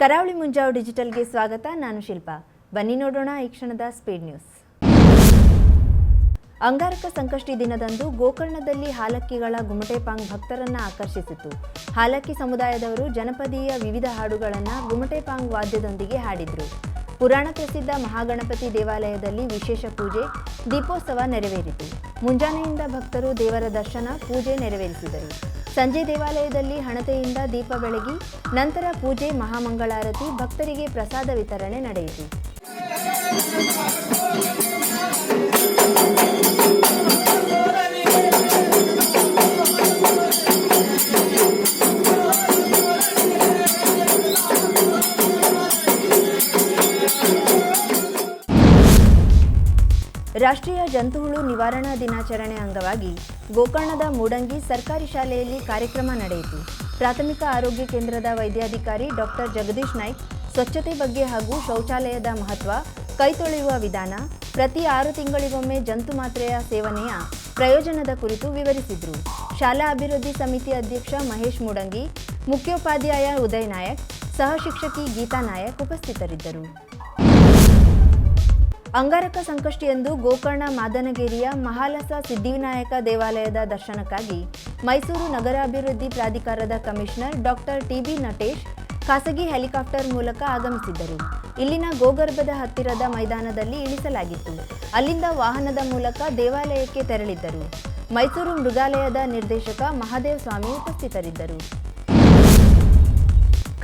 ಕರಾವಳಿ ಮುಂಜಾವು ಡಿಜಿಟಲ್ಗೆ ಸ್ವಾಗತ. ನಾನು ಶಿಲ್ಪಾ. ಬನ್ನಿ ನೋಡೋಣ ಈ ಕ್ಷಣದ ಸ್ಪೀಡ್ ನ್ಯೂಸ್. ಅಂಗಾರಕ ಸಂಕಷ್ಟಿ ದಿನದಂದು ಗೋಕರ್ಣದಲ್ಲಿ ಹಾಲಕ್ಕಿಗಳ ಗುಮಟೆಪಾಂಗ್ ಭಕ್ತರನ್ನ ಆಕರ್ಷಿಸಿತು. ಹಾಲಕ್ಕಿ ಸಮುದಾಯದವರು ಜನಪದೀಯ ವಿವಿಧ ಹಾಡುಗಳನ್ನು ಗುಮಟೆಪಾಂಗ್ ವಾದ್ಯದೊಂದಿಗೆ ಹಾಡಿದ್ರು. ಪುರಾಣ ಪ್ರಸಿದ್ಧ ಮಹಾಗಣಪತಿ ದೇವಾಲಯದಲ್ಲಿ ವಿಶೇಷ ಪೂಜೆ, ದೀಪೋತ್ಸವ ನೆರವೇರಿತು. ಮುಂಜಾನೆಯಿಂದ ಭಕ್ತರು ದೇವರ ದರ್ಶನ, ಪೂಜೆ ನೆರವೇರಿಸಿದರು. ಸಂಜೆ ದೇವಾಲಯದಲ್ಲಿ ಹಣತೆಯಿಂದ ದೀಪ ಬೆಳಗಿ, ನಂತರ ಪೂಜೆ, ಮಹಾಮಂಗಳಾರತಿ, ಭಕ್ತರಿಗೆ ಪ್ರಸಾದ ವಿತರಣೆ ನಡೆಯಿತು. ರಾಷ್ಟ್ರೀಯ ಜಂತುಹುಳು ನಿವಾರಣಾ ದಿನಾಚರಣೆ ಅಂಗವಾಗಿ ಗೋಕರ್ಣದ ಮೂಡಂಗಿ ಸರ್ಕಾರಿ ಶಾಲೆಯಲ್ಲಿ ಕಾರ್ಯಕ್ರಮ ನಡೆಯಿತು. ಪ್ರಾಥಮಿಕ ಆರೋಗ್ಯ ಕೇಂದ್ರದ ವೈದ್ಯಾಧಿಕಾರಿ ಡಾಕ್ಟರ್ ಜಗದೀಶ್ ನಾಯ್ಕ್ ಸ್ವಚ್ಛತೆ ಬಗ್ಗೆ ಹಾಗೂ ಶೌಚಾಲಯದ ಮಹತ್ವ, ಕೈ ತೊಳೆಯುವ ವಿಧಾನ, ಪ್ರತಿ ಆರು ತಿಂಗಳಿಗೊಮ್ಮೆ ಜಂತು ಮಾತ್ರೆಯ ಸೇವನೆಯ ಪ್ರಯೋಜನದ ಕುರಿತು ವಿವರಿಸಿದರು. ಶಾಲಾ ಅಭಿವೃದ್ಧಿ ಸಮಿತಿ ಅಧ್ಯಕ್ಷ ಮಹೇಶ್ ಮೂಡಂಗಿ, ಮುಖ್ಯೋಪಾಧ್ಯಾಯ ಉದಯ್ ನಾಯಕ್, ಸಹ ಶಿಕ್ಷಕಿ ಗೀತಾ ನಾಯಕ್ ಉಪಸ್ಥಿತರಿದ್ದರು. ಅಂಗಾರಕ ಸಂಕಷ್ಟಿಯಂದು ಗೋಕರ್ಣ ಮಾದನಗಿರಿಯ ಮಹಾಲಸ ಸಿದ್ಧಿವಿನಾಯಕ ದೇವಾಲಯದ ದರ್ಶನಕ್ಕಾಗಿ ಮೈಸೂರು ನಗರಾಭಿವೃದ್ಧಿ ಪ್ರಾಧಿಕಾರದ ಕಮಿಷನರ್ ಡಾಕ್ಟರ್ ಟಿಬಿ ನಟೇಶ್ ಖಾಸಗಿ ಹೆಲಿಕಾಪ್ಟರ್ ಮೂಲಕ ಆಗಮಿಸಿದ್ದರು. ಇಲ್ಲಿನ ಗೋಗರ್ಭದ ಹತ್ತಿರದ ಮೈದಾನದಲ್ಲಿ ಇಳಿಸಲಾಗಿತ್ತು. ಅಲ್ಲಿಂದ ವಾಹನದ ಮೂಲಕ ದೇವಾಲಯಕ್ಕೆ ತೆರಳಿದ್ದರು. ಮೈಸೂರು ಮೃಗಾಲಯದ ನಿರ್ದೇಶಕ ಮಹಾದೇವ ಸ್ವಾಮಿ ಉಪಸ್ಥಿತರಿದ್ದರು.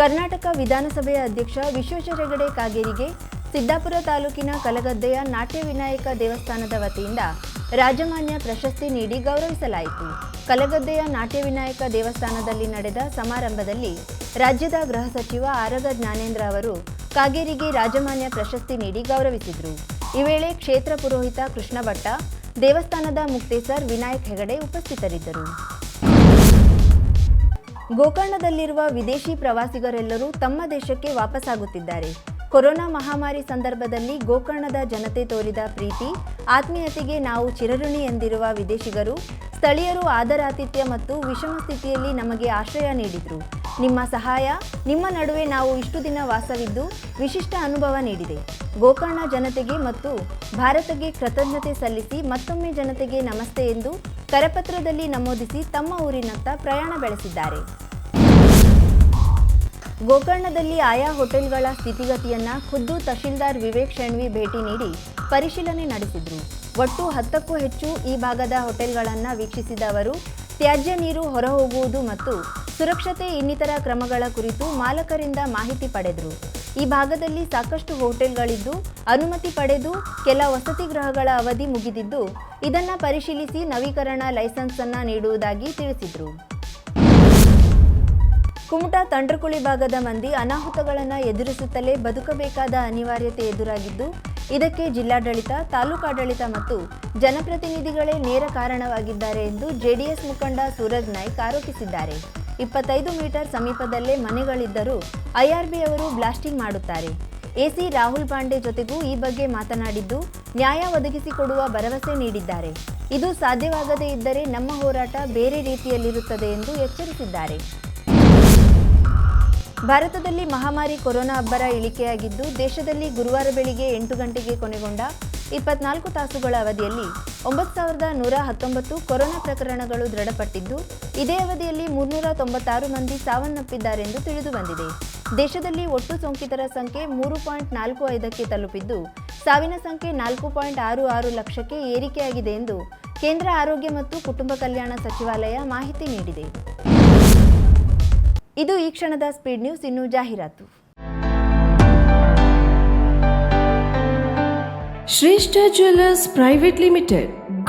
ಕರ್ನಾಟಕ ವಿಧಾನಸಭೆಯ ಅಧ್ಯಕ್ಷ ವಿಶ್ವೇಶ್ವರ ಹೆಗಡೆ ಕಾಗೇರಿಗೆ ಸಿದ್ದಾಪುರ ತಾಲೂಕಿನ ಕಲಗದ್ದೆಯ ನಾಟ್ಯ ವಿನಾಯಕ ದೇವಸ್ಥಾನದ ವತಿಯಿಂದ ರಾಜಮಾನ್ಯ ಪ್ರಶಸ್ತಿ ನೀಡಿ ಗೌರವಿಸಲಾಯಿತು. ಕಲಗದ್ದೆಯ ನಾಟ್ಯ ವಿನಾಯಕ ದೇವಸ್ಥಾನದಲ್ಲಿ ನಡೆದ ಸಮಾರಂಭದಲ್ಲಿ ರಾಜ್ಯದ ಗೃಹ ಸಚಿವ ಆರಗ ಜ್ಞಾನೇಂದ್ರ ಅವರು ಕಾಗೇರಿಗೆ ರಾಜಮಾನ್ಯ ಪ್ರಶಸ್ತಿ ನೀಡಿ ಗೌರವಿಸಿದರು. ಈ ವೇಳೆ ಕ್ಷೇತ್ರ ಪುರೋಹಿತ ಕೃಷ್ಣ ಭಟ್ಟ ದೇವಸ್ಥಾನದ ಮುಕ್ತೇಸರ್ ವಿನಾಯಕ್ ಹೆಗಡೆ ಉಪಸ್ಥಿತರಿದ್ದರು. ಗೋಕರ್ಣದಲ್ಲಿರುವ ವಿದೇಶಿ ಪ್ರವಾಸಿಗರೆಲ್ಲರೂ ತಮ್ಮ ದೇಶಕ್ಕೆ ವಾಪಸ್ಸಾಗುತ್ತಿದ್ದಾರೆ ಕೊರೋನಾ ಮಹಾಮಾರಿ ಸಂದರ್ಭದಲ್ಲಿ ಗೋಕರ್ಣದ ಜನತೆ ತೋರಿದ ಪ್ರೀತಿ, ಆತ್ಮೀಯತೆಗೆ ನಾವು ಚಿರಋಣಿ ಎಂದಿರುವ ವಿದೇಶಿಗರು, ಸ್ಥಳೀಯರು ಆದರಾತಿಥ್ಯ ಮತ್ತು ವಿಷಮ ಸ್ಥಿತಿಯಲ್ಲಿ ನಮಗೆ ಆಶ್ರಯ ನೀಡಿದರು. ನಿಮ್ಮ ಸಹಾಯ, ನಿಮ್ಮ ನಡುವೆ ನಾವು ಇಷ್ಟು ದಿನ ವಾಸವಿದ್ದು ವಿಶಿಷ್ಟ ಅನುಭವ ನೀಡಿದೆ. ಗೋಕರ್ಣ ಜನತೆಗೆ ಮತ್ತು ಭಾರತಕ್ಕೆ ಕೃತಜ್ಞತೆ ಸಲ್ಲಿಸಿ ಮತ್ತೊಮ್ಮೆ ಜನತೆಗೆ ನಮಸ್ತೆ ಎಂದು ಕರಪತ್ರದಲ್ಲಿ ನಮೂದಿಸಿ ತಮ್ಮ ಊರಿನತ್ತ ಪ್ರಯಾಣ ಬೆಳೆಸಿದ್ದಾರೆ. ಗೋಕರ್ಣದಲ್ಲಿ ಆಯಾ ಹೋಟೆಲ್ಗಳ ಸ್ಥಿತಿಗತಿಯನ್ನ ಖುದ್ದು ತಹಶೀಲ್ದಾರ್ ವಿವೇಕ್ ಶೆಣ್ವಿ ಭೇಟಿ ನೀಡಿ ಪರಿಶೀಲನೆ ನಡೆಸಿದ್ರು. ಒಟ್ಟು ಹತ್ತಕ್ಕೂ ಹೆಚ್ಚು ಈ ಭಾಗದ ಹೋಟೆಲ್ಗಳನ್ನು ವೀಕ್ಷಿಸಿದ ಅವರು, ತ್ಯಾಜ್ಯ ನೀರು ಹೊರಹೋಗುವುದು ಮತ್ತು ಸುರಕ್ಷತೆ ಇನ್ನಿತರ ಕ್ರಮಗಳ ಕುರಿತು ಮಾಲಕರಿಂದ ಮಾಹಿತಿ ಪಡೆದರು. ಈ ಭಾಗದಲ್ಲಿ ಸಾಕಷ್ಟು ಹೋಟೆಲ್ಗಳಿದ್ದು, ಅನುಮತಿ ಪಡೆದು ಕೆಲ ವಸತಿ ಗೃಹಗಳ ಅವಧಿ ಮುಗಿದಿದ್ದು, ಇದನ್ನು ಪರಿಶೀಲಿಸಿ ನವೀಕರಣ ಲೈಸೆನ್ಸ್ ಅನ್ನ ನೀಡುವುದಾಗಿ ತಿಳಿಸಿದರು. ಕುಮಟಾ ತಂಡ್ರಕುಳಿ ಭಾಗದ ಮಂದಿ ಅನಾಹುತಗಳನ್ನು ಎದುರಿಸುತ್ತಲೇ ಬದುಕಬೇಕಾದ ಅನಿವಾರ್ಯತೆ ಎದುರಾಗಿದ್ದು, ಇದಕ್ಕೆ ಜಿಲ್ಲಾಡಳಿತ ತಾಲೂಕಾಡಳಿತ ಮತ್ತು ಜನಪ್ರತಿನಿಧಿಗಳೇ ನೇರ ಕಾರಣವಾಗಿದ್ದಾರೆ ಎಂದು ಜೆಡಿಎಸ್ ಮುಖಂಡ ಸೂರಜ್ ನಾಯ್ಕ್ ಆರೋಪಿಸಿದ್ದಾರೆ. ಇಪ್ಪತ್ತೈದು ಮೀಟರ್ ಸಮೀಪದಲ್ಲೇ ಮನೆಗಳಿದ್ದರೂ ಐಆರ್ಬಿ ಅವರು ಬ್ಲಾಸ್ಟಿಂಗ್ ಮಾಡುತ್ತಾರೆ. ಎಸಿ ರಾಹುಲ್ ಪಾಂಡೆ ಜೊತೆಗೂ ಈ ಬಗ್ಗೆ ಮಾತನಾಡಿದ್ದು, ನ್ಯಾಯ ಒದಗಿಸಿಕೊಡುವ ಭರವಸೆ ನೀಡಿದ್ದಾರೆ. ಇದು ಸಾಧ್ಯವಾಗದೇ ಇದ್ದರೆ ನಮ್ಮ ಹೋರಾಟ ಬೇರೆ ರೀತಿಯಲ್ಲಿರುತ್ತದೆ ಎಂದು ಎಚ್ಚರಿಸಿದ್ದಾರೆ. ಭಾರತದಲ್ಲಿ ಮಹಾಮಾರಿ ಕೊರೋನಾ ಅಬ್ಬರ ಇಳಿಕೆಯಾಗಿದ್ದು, ದೇಶದಲ್ಲಿ ಗುರುವಾರ ಬೆಳಿಗ್ಗೆ ಎಂಟು ಗಂಟೆಗೆ ಕೊನೆಗೊಂಡ ಇಪ್ಪತ್ನಾಲ್ಕು ತಾಸುಗಳ ಅವಧಿಯಲ್ಲಿ ಒಂಬತ್ತು ಸಾವಿರದ ನೂರ ಹತ್ತೊಂಬತ್ತು ಕೊರೋನಾ ಪ್ರಕರಣಗಳು ದೃಢಪಟ್ಟಿದ್ದು, ಇದೇ ಅವಧಿಯಲ್ಲಿ ಮುನ್ನೂರ ತೊಂಬತ್ತಾರು ಮಂದಿ ಸಾವನ್ನಪ್ಪಿದ್ದಾರೆಂದು ತಿಳಿದುಬಂದಿದೆ ದೇಶದಲ್ಲಿ ಒಟ್ಟು ಸೋಂಕಿತರ ಸಂಖ್ಯೆ ಮೂರು ಪಾಯಿಂಟ್ ನಾಲ್ಕು ಐದಕ್ಕೆ ತಲುಪಿದ್ದು, ಸಾವಿನ ಸಂಖ್ಯೆ ನಾಲ್ಕು ಪಾಯಿಂಟ್ ಆರು ಆರು ಲಕ್ಷಕ್ಕೆ ಏರಿಕೆಯಾಗಿದೆ ಎಂದು ಕೇಂದ್ರ ಆರೋಗ್ಯ ಮತ್ತು ಕುಟುಂಬ ಕಲ್ಯಾಣ ಸಚಿವಾಲಯ ಮಾಹಿತಿ ನೀಡಿದೆ. ಇದು ಈ ಕ್ಷಣದ ಸ್ಪೀಡ್ ನ್ಯೂಸ್ ಇನ್ನು ಜಾಹೀರಾತು. Shreshta jewellers private limited